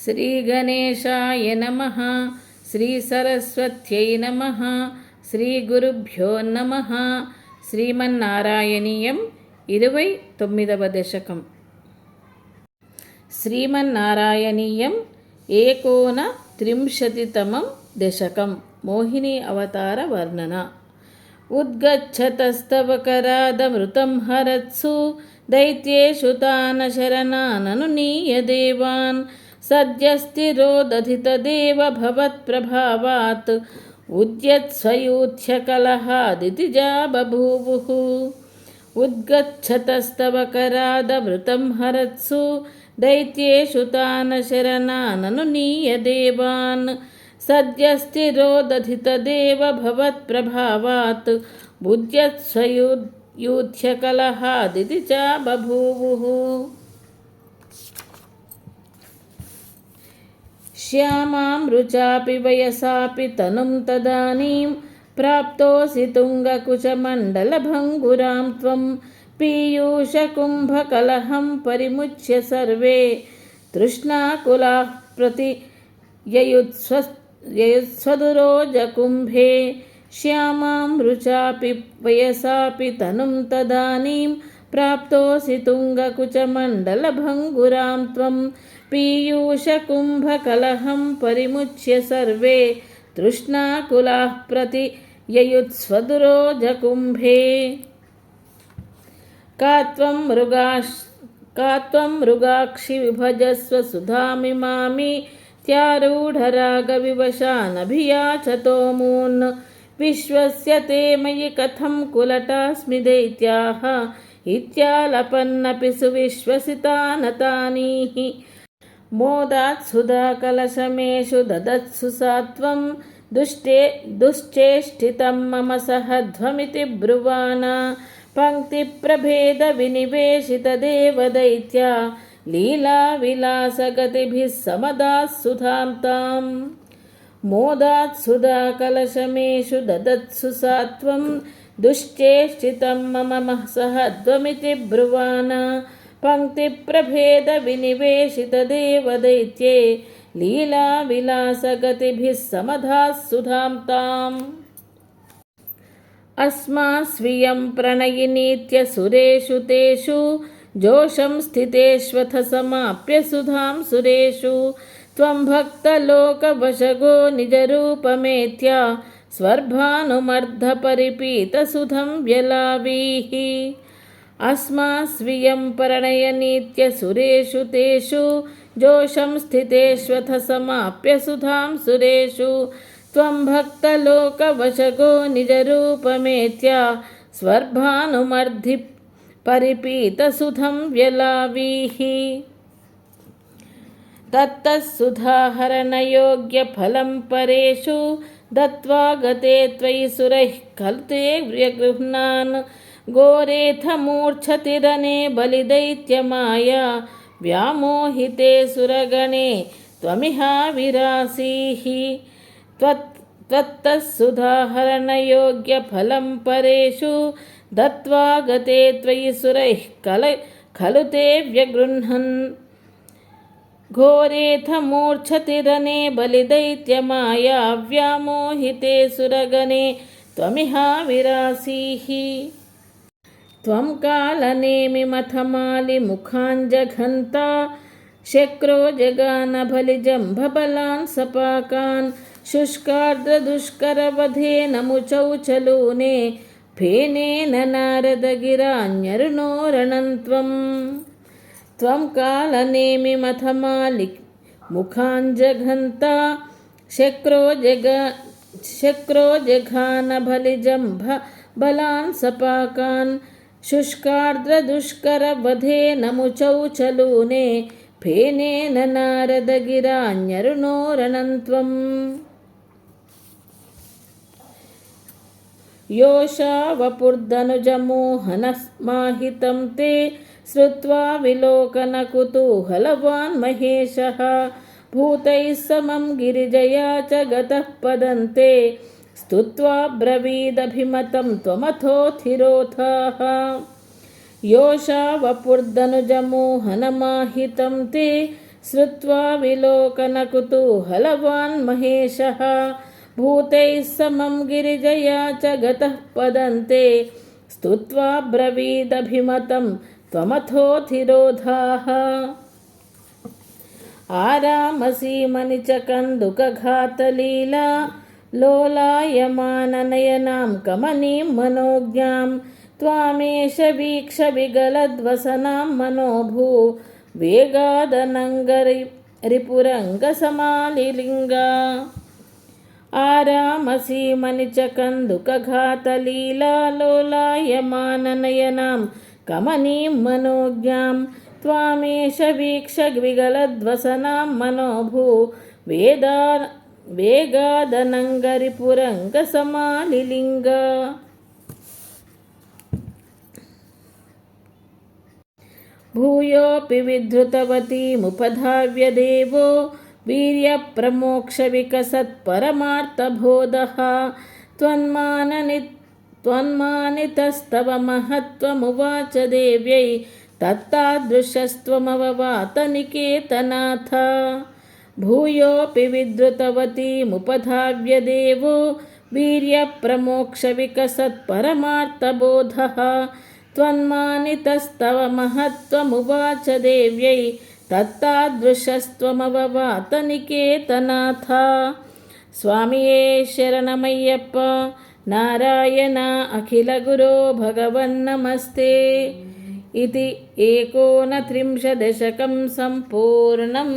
శ్రీగణేశాయ నమ. శ్రీ సరస్వత్యై నమ. శ్రీ గురుభ్యో నమ. శ్రీమన్నారాయణీయం ఇరవై తొమ్మిదవ దశకం. శ్రీమన్నారాయణీయం ఏకోన త్రింశతితమం దశకం. మోహిని అవతార వర్ణన. ఉద్గచ్చతస్తవకరాదమృతం హరత్సు దైత్యేషు తాన శరణానను నీయదేవాన్ సద్యస్థిరోదధితదేవ భవత్ప్రభావాత్ ఉద్యత్స్వయూథ్యకలహాదితి జా బభూవుః ఉద్గచ్చతస్తవ కరాదమృతం హరత్సు దైత్యేషు తాన శరణానను నీయదేవాన్ సద్యస్థిరోదధితదేవ భవత్ప్రభావాత్ బుద్ధ్యత్స్వయూథ్యకలహాదితి श्यामामृजापि वयसापि तनुं तदानीं प्राप्तोऽसि तुङ्गकुचमण्डलभङ्गुरां त्वं पीयूषकुम्भकलहं परिमुच्य सर्वे तृष्णाकुलाः प्रति ययुत्स्व ययुत्स्वदुरोजकुम्भे श्यामामृचापि वयसापि तनुं तदानीं प्राप्तोऽसि तुङ्गकुचमण्डलभङ्गुरां त्वं पीयूषकुम्भकलहं परिमुच्य सर्वे तृष्णाकुलाः प्रति ययुत्स्वदुरोजकुम्भे। का त्वं मृगाश् का त्वं मृगाक्षि सुधामिमामि त्यारूढरागविवशानभियाचतो विश्वस्य ते मयि कथं कुलटास्मि दैत्याः इत्यालपन्नपि सुविश्वसितानतानीः मोदात् सुधाकलशमेषु ददत्सु सा त्वं दुष्टे दुश्चेष्टितं मम सहध्वमिति ब्रुवाना पङ्क्तिप्रभेदविनिवेशितदेवदैत्या लीलाविलासगतिभिः समदाः सुधां ताम् मोदात् सुधाकलशमेषु ददत्सु सा त्वं दुश्चेष्टितं मम सहध्वमिति ब्रुवाना पङ्क्तिप्रभेदविनिवेशितदेवदैत्ये लीलाविलासगतिभिः समधाः सुधां ताम्। अस्मास्वियं प्रणयिनीत्यसुरेषु तेषु, जोषं स्थितेष्वथ समाप्य सुधां सुरेषु। त्वं भक्तलोकवशगो निजरूपमेत्या स्वर्भानुमर्धपरिपीतसुधं व्यलावीः। अस्मास्वियं प्रणयनीत्यसुरेषु तेषु जोषं स्थितेष्वथ समाप्य सुधां सुरेषु। त्वं भक्तलोकवशगो निजरूपमेत्या स्वर्भानुमर्धि परिपीतसुधं व्यलावीः। तत्तः सुधाहरणयोग्यफलं परेषु दत्त्वा गते त्वयि सुरैः कल्ते व्यगृह्णान् घोरेऽथ मूर्च्छतिरने बलिदैत्यमाया व्यामोहिते सुरगणे त्वमिहाविरासीः त्वत् त्वत्तः सुधाहरणयोग्यफलं परेषु दत्त्वा गते त्वयि सुरैः कल खलु ते व्यगृह्णन् ಘೋರೇಥಮೂರ್ಛತಿರನೆ ಬಲಿದೈತ್ಯಮಾಯಾ ವ್ಯಾಮೋಹಿತೆ ಸುರಗನೆ ತ್ವಮಿಹಾವಿರಾಸೀಃ త్వం కాలనేమిమథమాలి ముఖాంజఘంత శక్రో జగాన బలిజంభబలాన్ సపాకాన్ శుష్కార్ద్రదుష్కరవధే నముచౌ చలూనే ఫేనేన నారదగిరాన్యరుణోరణంత్వం त्वं कालनेमिमथमालि मुखाञ्जघन्ता शक्रो जग शक्रो जघानबलिजम्भ बलान् सपाकान् शुष्कार्द्रदुष्करवधेन मुचौ चलूने फेनेन नारदगिरान्यरुणोरणं त्वम् योषावपुर्धनुजमोहनमाहितं ते श्रुत्वा विलोकनकुतूहलवान् महेशः भूतैः समं गिरिजया च गतः पदन्ते स्तुत्वा ब्रवीदभिमतं त्वमथोथिरोथाः योषा वपुर्दनुजमोहनमाहितं ते श्रुत्वा विलोकनकुतूहलवान् महेशः भूतैः समं गिरिजया च गतः पदन्ते स्तुत्वा ब्रवीदभिमतं त्वमथोऽधिरोधाः आरामसीमणि च कन्दुकघातलीला लोलायमाननयनां कमनीं मनोज्ञां त्वामेष वीक्ष विगलद्वसनां मनोभू वेगादनङ्गरि रिपुरङ्गसमालिलिङ्गा आरामसीमणि च कन्दुकघातलीला लोलायमाननयनां कमनीं मनोज्ञां त्वामेष वीक्ष विगलद्वसनां मनोभू वेदा वेगादनङ्गरिपुरङ्गसमालिलिङ्ग भूयोऽपि विधृतवतीमुपधाव्य देवो वीर्यप्रमोक्षविकसत्परमार्थबोधः त्वन्माननि त्वन्मानितस्तव महत्त्वमुवाच देव्यै तत्तादृशस्त्वमववात निकेतनाथ भूयोऽपि विधृतवतीमुपधाव्य देवो वीर्यप्रमोक्षविकसत्परमार्थबोधः त्वन्मानितस्तव महत्त्वमुवाच देव्यै तत्तादृशस्त्वमववात निकेतनाथ स्वामिये शरणमय्यप्प नारायण अखिलगुरो भगवन्नमस्ते। इति एकोनत्रिंशदशकं सम्पूर्णम्।